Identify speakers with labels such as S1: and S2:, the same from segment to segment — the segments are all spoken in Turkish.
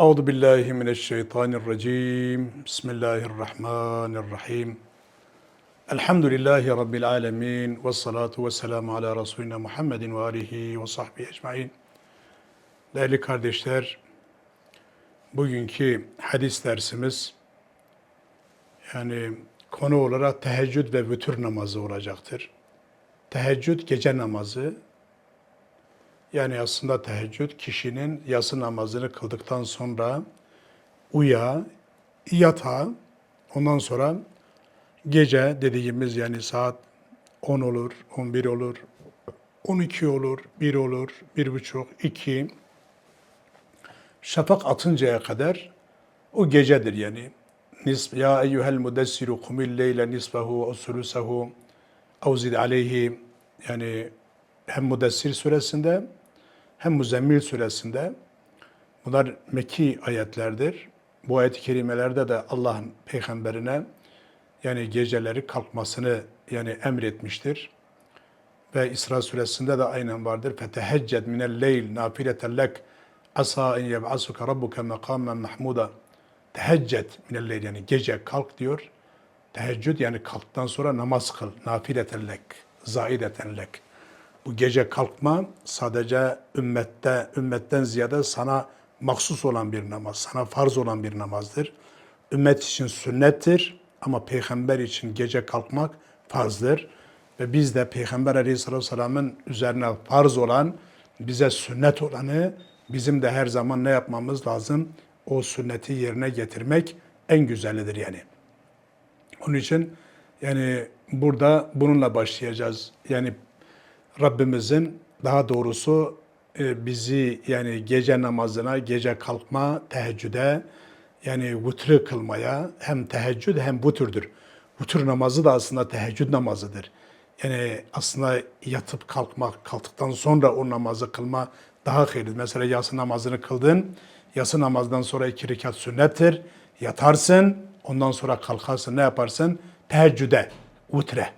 S1: Euzu billahi mineşşeytanirracim. Bismillahirrahmanirrahim. Elhamdülillahi rabbil alamin ve salatu vesselamu ala resulina Muhammedin ve alihi ve sahbihi ecmaîn. Değerli kardeşler, bugünkü hadis dersimiz yani konu olarak teheccüd ve vütür namazı olacaktır. Teheccüd gece namazı, yani aslında teheccüd kişinin yatsı namazını kıldıktan sonra uya, yatağa, ondan sonra gece dediğimiz yani saat 10 olur, 11 olur, 12 olur, 1 olur, 1 buçuk, 2, şafak atıncaya kadar o gecedir yani. Nisf, ya eyyuhel mudessiru kumil leyle nisfahu ve sulusahu ev zid aleyhi yani hem Mudessir suresinde hem Müzzemmil suresinde bunlar Mekki ayetlerdir. Bu ayet-i kerimelerde de Allah'ın peygamberine yani geceleri kalkmasını yani emretmiştir. Ve İsra suresinde de aynen vardır. Fetehecced minel leyl nafileten lek asa en yeb'asuka rabbuke mekamen mahmuda. Tehecced minel leyl yani gece kalk diyor. Teheccüd yani kalktıktan sonra namaz kıl. Nafileten lek, zaideten lek. Bu gece kalkma sadece ümmette, ümmetten ziyade sana mahsus olan bir namaz, sana farz olan bir namazdır. Ümmet için sünnettir ama peygamber için gece kalkmak farzdır. Ve biz de Peygamber Aleyhisselatü Vesselam'ın üzerine farz olan, bize sünnet olanı bizim de her zaman ne yapmamız lazım? O sünneti yerine getirmek en güzelidir yani. Onun için yani burada bununla başlayacağız. Yani Rabbimizin daha doğrusu e, bizi yani gece namazına, gece kalkma, teheccüde yani vütrü kılmaya hem teheccüd hem vütürdür. Vütür namazı da aslında teheccüd namazıdır. Yani aslında yatıp kalkmak, kalktıktan sonra o namazı kılma daha hayırlı. Mesela yatsı namazını kıldın, yatsı namazdan sonra iki rekat sünnettir. Yatarsın, ondan sonra kalkarsın, ne yaparsın? Teheccüde, vitre.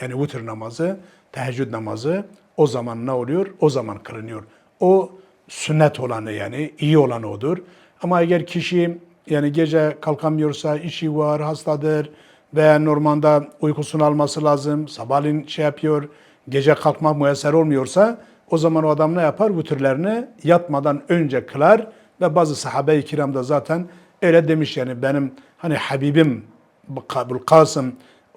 S1: Yani vitr namazı, teheccüd namazı o zaman ne oluyor? O zaman kılınıyor. O sünnet olanı yani iyi olan odur. Ama eğer kişi yani gece kalkamıyorsa, işi var, hastadır veya normanda uykusunu alması lazım, sabahleyin şey yapıyor, gece kalkmak müyesser olmuyorsa o zaman o adam ne yapar? Bütürlerini yatmadan önce kılar ve bazı sahabe-i kiram da zaten öyle demiş yani benim hani Habibim Kabul Kasım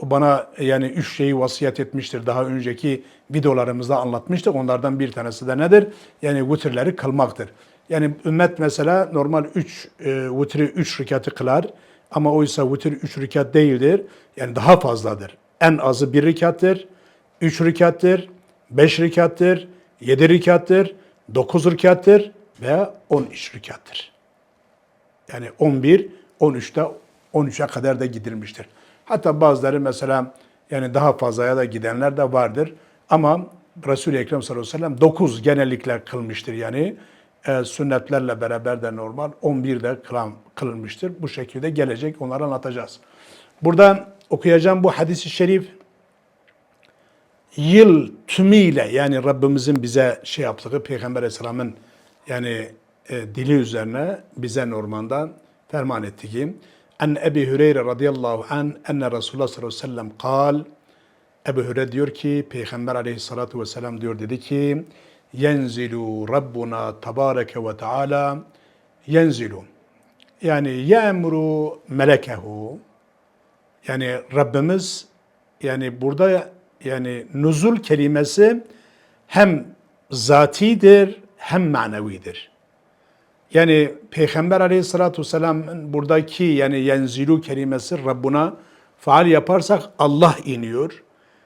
S1: bana yani üç şeyi vasiyet etmiştir. Daha önceki videolarımızda anlatmıştık. Onlardan bir tanesi de nedir? Yani vitirleri kılmaktır. Yani ümmet mesela normal üç e, vitri üç rekatı kılar. Ama oysa vitir üç rekat değildir. Yani daha fazladır. En azı bir rekattır, üç rekattır, beş rekattır, yedi rekattır, dokuz rekattır veya on üç rekattır. Yani 11, 13'te 13'e kadar da gidilmiştir. Hatta bazıları mesela yani daha fazlaya da gidenler de vardır. Ama Resul-i Ekrem sallallahu aleyhi ve sellem 9 genellikle kılmıştır yani. E, sünnetlerle beraber de normal 11 de kılan, kılınmıştır. Bu şekilde gelecek onları anlatacağız. Burada okuyacağım bu hadisi şerif yıl tümüyle yani Rabbimizin bize şey yaptığı Peygamber Aleyhisselam'ın yani e, dili üzerine bize normalde ferman ettiği en Ebi Hüreyre radıyallahu an enne Resulullah sallallahu aleyhi ve sellem kal. Ebu Hüreyre diyor ki Peygamber aleyhissalatu vesselam diyor dedi ki yenzilu Rabbuna tabareke ve taala yenzilu. Yani yemru melekehu. Yani Rabbimiz yani burada yani nuzul kelimesi hem zatidir hem manevidir. Yani Peygamber aleyhissalatu vesselam'ın buradaki yani yenzilu kelimesi Rabbuna faal yaparsak Allah iniyor.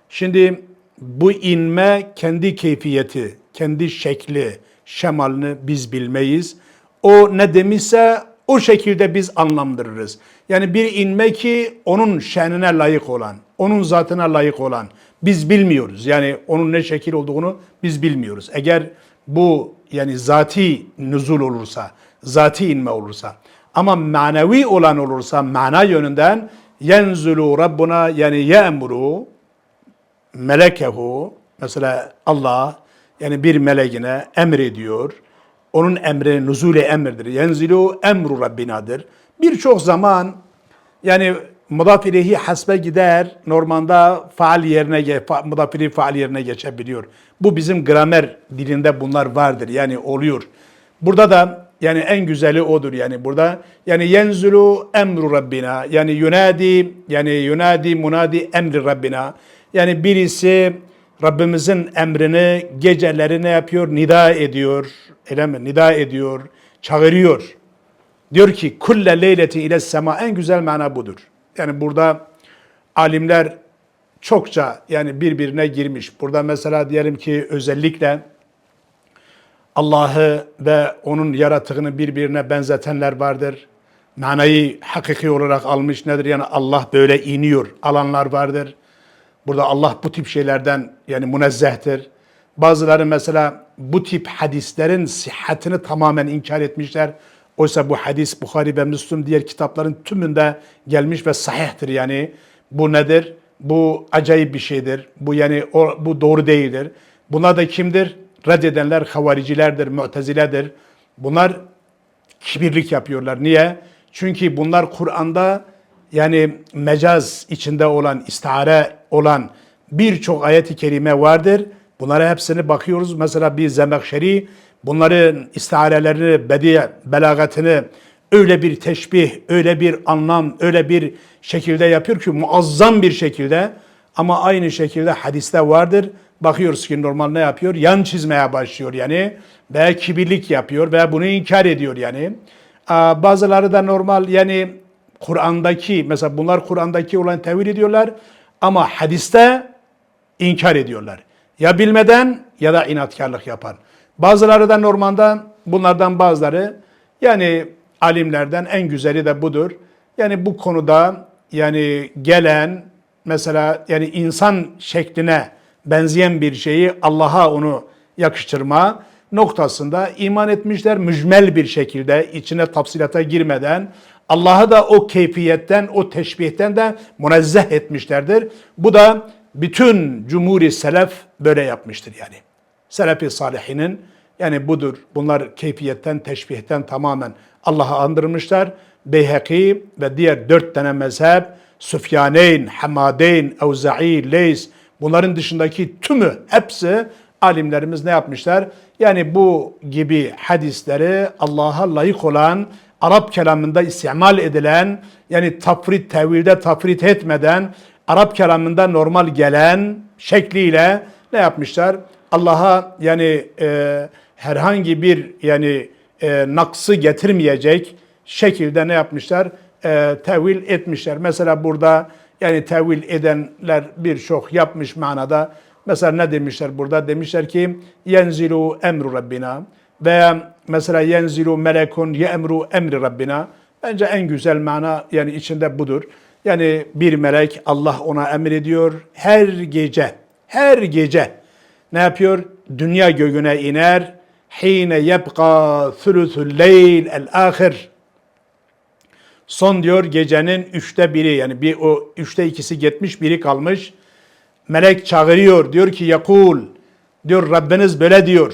S1: Şimdi bu inme kendi keyfiyeti, kendi şekli, şemalini biz bilmeyiz. O ne demişse o şekilde biz anlamdırırız. Yani bir inme ki onun şenine layık olan, onun zatına layık olan biz bilmiyoruz. Yani onun ne şekil olduğunu biz bilmiyoruz. Eğer bu yani zati nüzul olursa, zati inme olursa ama manevi olan olursa mana yönünden yenzulu Rabbuna yani yemru melekehu mesela Allah yani bir meleğine emrediyor. Onun emri nuzule emirdir. Yenzilu emru Rabbinadır. Birçok zaman yani mudaf ileyhi hasbe gider. Normalde faal yerine mudaf faal yerine geçebiliyor. Bu bizim gramer dilinde bunlar vardır. Yani oluyor. Burada da yani en güzeli odur yani burada. Yani yenzulu emru Rabbina. Yani yunadi yani yunadi munadi emri Rabbina. Yani birisi Rabbimizin emrini geceleri ne yapıyor? Nida ediyor. Öyle mi? Nida ediyor. Çağırıyor. Diyor ki kulle leyleti ile sema en güzel mana budur. Yani burada alimler çokça yani birbirine girmiş. Burada mesela diyelim ki özellikle Allah'ı ve onun yaratığını birbirine benzetenler vardır. Manayı hakiki olarak almış nedir? Yani Allah böyle iniyor alanlar vardır. Burada Allah bu tip şeylerden yani münezzehtir. Bazıları mesela bu tip hadislerin sıhhatini tamamen inkar etmişler. Oysa bu hadis Bukhari ve Müslüm diğer kitapların tümünde gelmiş ve sahihtir yani. Bu nedir? Bu acayip bir şeydir. Bu yani o, bu doğru değildir. Bunlar da kimdir? Reddedenler havaricilerdir, muteziledir. Bunlar kibirlik yapıyorlar. Niye? Çünkü bunlar Kur'an'da yani mecaz içinde olan, istihare olan birçok ayet-i kerime vardır. Bunlara hepsini bakıyoruz. Mesela bir Zemekşeri bunların istiharelerini, bedi belagatını öyle bir teşbih, öyle bir anlam, öyle bir şekilde yapıyor ki muazzam bir şekilde ama aynı şekilde hadiste vardır. Bakıyoruz ki normal ne yapıyor? Yan çizmeye başlıyor yani veya kibirlik yapıyor veya bunu inkar ediyor yani. Bazıları da normal yani Kur'an'daki mesela bunlar Kur'an'daki olan tevil ediyorlar ama hadiste inkar ediyorlar. Ya bilmeden ya da inatkarlık yapan. Bazıları da normalde bunlardan bazıları yani alimlerden en güzeli de budur. Yani bu konuda yani gelen mesela yani insan şekline benzeyen bir şeyi Allah'a onu yakıştırma noktasında iman etmişler mücmel bir şekilde içine tafsilata girmeden Allah'ı da o keyfiyetten, o teşbihten de münezzeh etmişlerdir. Bu da bütün cumhuri selef böyle yapmıştır yani. Selefi salihinin yani budur. Bunlar keyfiyetten, teşbihten tamamen Allah'a andırmışlar. Beyhaki ve diğer dört tane mezhep, Süfyaneyn, Hamadeyn, Evza'i, Leys, bunların dışındaki tümü hepsi alimlerimiz ne yapmışlar? Yani bu gibi hadisleri Allah'a layık olan, Arap kelamında istimal edilen, yani tafrit, tevilde tafrit etmeden, Arap kelamında normal gelen şekliyle ne yapmışlar? Allah'a yani e, herhangi bir yani e, naksı getirmeyecek şekilde ne yapmışlar? E, tevil etmişler. Mesela burada yani tevil edenler birçok yapmış manada. Mesela ne demişler burada? Demişler ki yenzilu emru Rabbina veya mesela yenzilu melekun emru emri Rabbina. Bence en güzel mana yani içinde budur. Yani bir melek Allah ona emrediyor her gece, her gece ne yapıyor? Dünya göğüne iner. Hine yebqa thuluthul leyl el ahir. Son diyor gecenin üçte biri yani bir o üçte ikisi gitmiş biri kalmış. Melek çağırıyor diyor ki yakul diyor Rabbiniz böyle diyor.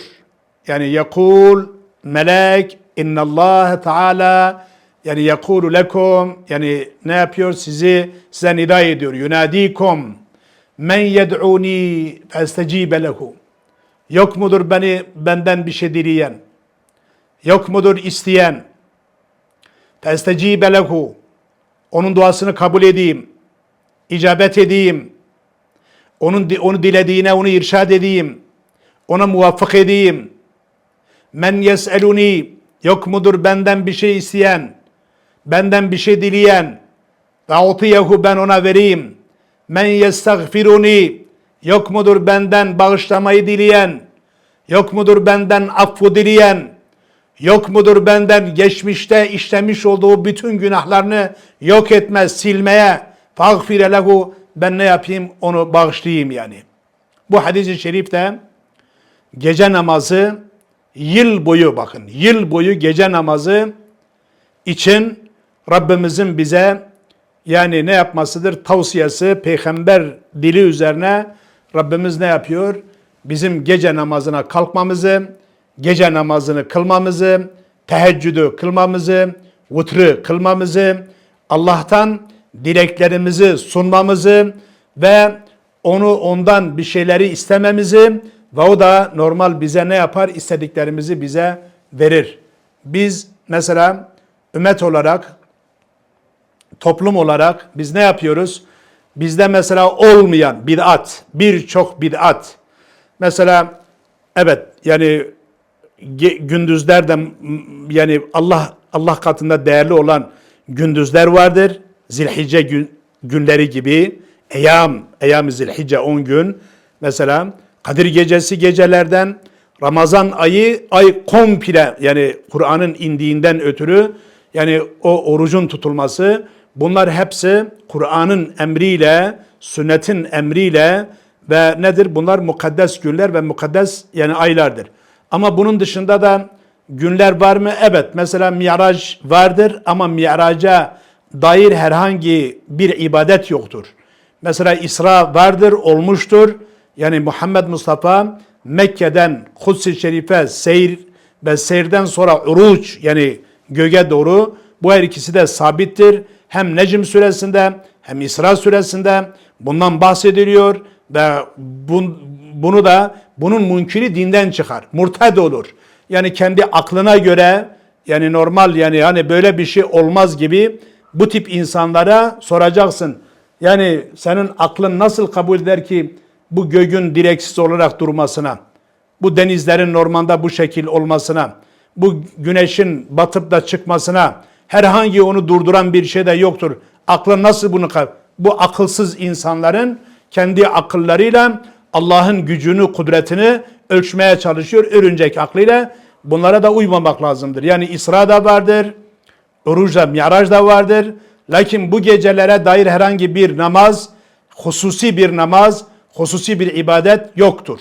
S1: Yani yakul melek innallah teala yani yakulu lekum yani ne yapıyor sizi size nida ediyor. Yunadikum men yed'uni festecibe lehu. Yok mudur beni benden bir şey dileyen? Yok mudur isteyen? Festecibe lehu. Onun duasını kabul edeyim. icabet edeyim. Onun onu dilediğine onu irşad edeyim. Ona muvaffak edeyim. Men yes'eluni. Yok mudur benden bir şey isteyen? Benden bir şey dileyen? Ve ben ona vereyim. Men yestagfiruni. Yok mudur benden bağışlamayı dileyen? Yok mudur benden affı dileyen? Yok mudur benden geçmişte işlemiş olduğu bütün günahlarını yok etme, silmeye, fagfire lehu ben ne yapayım onu bağışlayayım yani. Bu hadis-i şerifte gece namazı yıl boyu bakın yıl boyu gece namazı için Rabbimizin bize yani ne yapmasıdır? Tavsiyesi peygamber dili üzerine Rabbimiz ne yapıyor? Bizim gece namazına kalkmamızı, gece namazını kılmamızı, teheccüdü kılmamızı, vutrı kılmamızı, Allah'tan dileklerimizi sunmamızı ve onu ondan bir şeyleri istememizi ve o da normal bize ne yapar? İstediklerimizi bize verir. Biz mesela ümmet olarak, toplum olarak biz ne yapıyoruz? Bizde mesela olmayan bid'at, birçok bid'at. Mesela evet yani gündüzlerde yani Allah Allah katında değerli olan gündüzler vardır. Zilhicce gün, günleri gibi Eyam, Eyam-ı Zilhicce 10 gün. Mesela Kadir gecesi gecelerden Ramazan ayı ay komple yani Kur'an'ın indiğinden ötürü yani o orucun tutulması bunlar hepsi Kur'an'ın emriyle, sünnetin emriyle ve nedir? Bunlar mukaddes günler ve mukaddes yani aylardır. Ama bunun dışında da günler var mı? Evet. Mesela Mi'raç vardır ama Mi'raca dair herhangi bir ibadet yoktur. Mesela İsra vardır, olmuştur. Yani Muhammed Mustafa Mekke'den Kuds-i Şerif'e seyir ve seyirden sonra uruç yani göğe doğru bu her ikisi de sabittir. Hem Necm suresinde hem İsra suresinde bundan bahsediliyor ve bun, bunu da bunun münkiri dinden çıkar. Murted olur. Yani kendi aklına göre yani normal yani hani böyle bir şey olmaz gibi bu tip insanlara soracaksın. Yani senin aklın nasıl kabul eder ki bu göğün direksiz olarak durmasına, bu denizlerin normanda bu şekil olmasına, bu güneşin batıp da çıkmasına herhangi onu durduran bir şey de yoktur. Aklın nasıl bunu bu akılsız insanların kendi akıllarıyla Allah'ın gücünü, kudretini ölçmeye çalışıyor örüncek aklıyla. Bunlara da uymamak lazımdır. Yani İsra da vardır, Oruç da, Mi'raç da vardır. Lakin bu gecelere dair herhangi bir namaz, hususi bir namaz, hususi bir ibadet yoktur.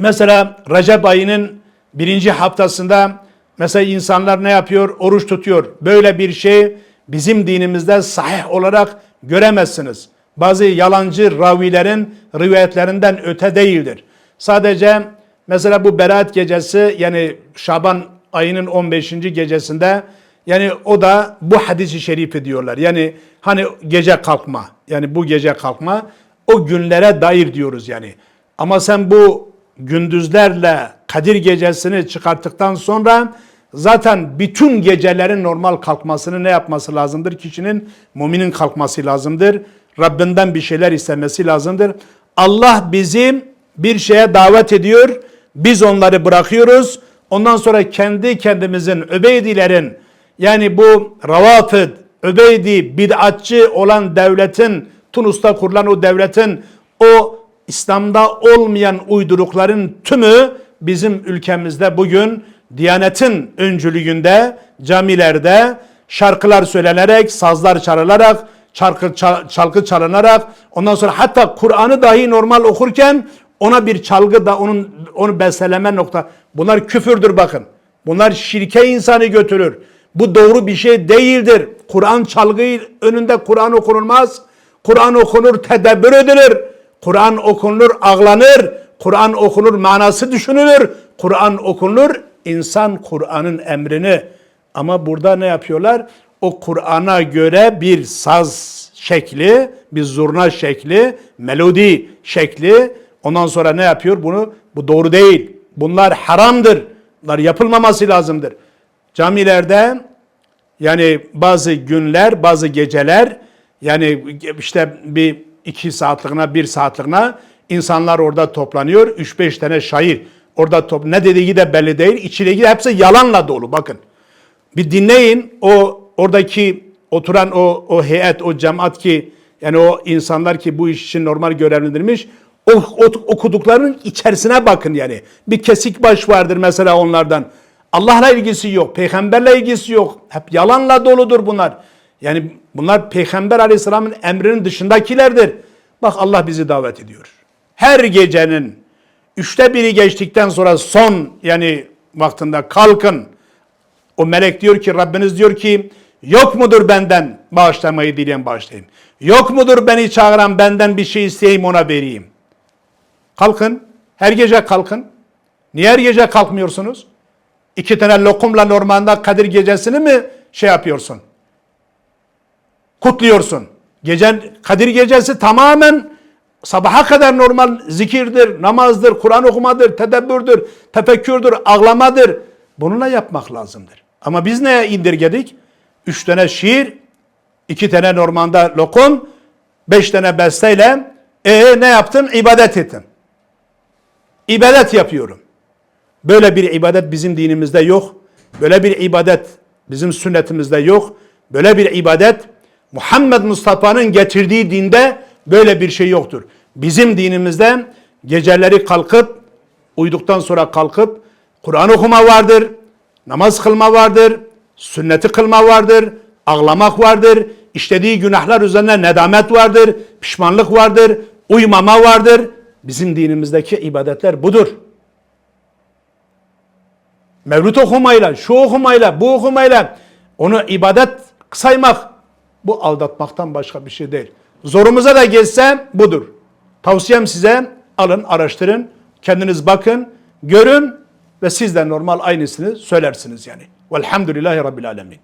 S1: Mesela Recep ayının birinci haftasında mesela insanlar ne yapıyor? Oruç tutuyor. Böyle bir şey bizim dinimizde sahih olarak göremezsiniz. Bazı yalancı ravilerin rivayetlerinden öte değildir. Sadece mesela bu Berat gecesi yani Şaban ayının 15. gecesinde yani o da bu hadisi şerifi diyorlar. Yani hani gece kalkma yani bu gece kalkma o günlere dair diyoruz yani. Ama sen bu gündüzlerle Kadir gecesini çıkarttıktan sonra zaten bütün gecelerin normal kalkmasını ne yapması lazımdır? Kişinin müminin kalkması lazımdır. Rabbinden bir şeyler istemesi lazımdır. Allah bizi bir şeye davet ediyor. Biz onları bırakıyoruz. Ondan sonra kendi kendimizin Öbeydilerin yani bu Ravafid, Öbeydi, bid'atçı olan devletin, Tunus'ta kurulan o devletin o İslam'da olmayan uydurukların tümü bizim ülkemizde bugün Diyanet'in öncülüğünde camilerde şarkılar söylenerek, sazlar çalınarak, şarkı çalgı çalınarak ondan sonra hatta Kur'an'ı dahi normal okurken ona bir çalgı da onun onu besteleme nokta. Bunlar küfürdür bakın. Bunlar şirke insanı götürür. Bu doğru bir şey değildir. Kur'an çalgı önünde Kur'an okunulmaz. Kur'an okunur, tedebbür edilir. Kur'an okunur, ağlanır. Kur'an okunur, manası düşünülür. Kur'an okunur, insan Kur'an'ın emrini. Ama burada ne yapıyorlar? O Kur'an'a göre bir saz şekli, bir zurna şekli, melodi şekli. Ondan sonra ne yapıyor? Bunu bu doğru değil. Bunlar haramdır. Bunlar yapılmaması lazımdır. Camilerde yani bazı günler, bazı geceler yani işte bir iki saatliğine, bir saatliğine insanlar orada toplanıyor. Üç beş tane şair orada top ne dediği de belli değil. İçindeki de hepsi yalanla dolu bakın. Bir dinleyin o oradaki oturan o o heyet, o cemaat ki yani o insanlar ki bu iş için normal görevlendirilmiş o, o okuduklarının içerisine bakın yani. Bir kesik baş vardır mesela onlardan. Allah'la ilgisi yok, peygamberle ilgisi yok. Hep yalanla doludur bunlar. Yani bunlar peygamber aleyhisselamın emrinin dışındakilerdir. Bak Allah bizi davet ediyor. Her gecenin üçte biri geçtikten sonra son yani vaktinde kalkın. O melek diyor ki Rabbiniz diyor ki yok mudur benden bağışlamayı dileyen bağışlayayım. Yok mudur beni çağıran benden bir şey isteyeyim ona vereyim. Kalkın. Her gece kalkın. Niye her gece kalkmıyorsunuz? İki tane lokumla normalde Kadir gecesini mi şey yapıyorsun? Kutluyorsun. Gecen, Kadir gecesi tamamen sabaha kadar normal zikirdir, namazdır, Kur'an okumadır, tedebbürdür, tefekkürdür, ağlamadır. Bununla yapmak lazımdır. Ama biz neye indirgedik? Üç tane şiir, iki tane normanda lokum, beş tane besteyle e ne yaptın? İbadet ettim. İbadet yapıyorum. Böyle bir ibadet bizim dinimizde yok. Böyle bir ibadet bizim sünnetimizde yok. Böyle bir ibadet Muhammed Mustafa'nın getirdiği dinde böyle bir şey yoktur. Bizim dinimizde geceleri kalkıp uyuduktan sonra kalkıp Kur'an okuma vardır, namaz kılma vardır, sünneti kılma vardır, ağlamak vardır, işlediği günahlar üzerine nedamet vardır, pişmanlık vardır, uymama vardır. Bizim dinimizdeki ibadetler budur. Mevlüt okumayla, şu okumayla, bu okumayla onu ibadet saymak bu aldatmaktan başka bir şey değil. Zorumuza da geçse budur. Tavsiyem size alın, araştırın, kendiniz bakın, görün ve siz de normal aynısını söylersiniz yani. Velhamdülillahi Rabbil Alemin.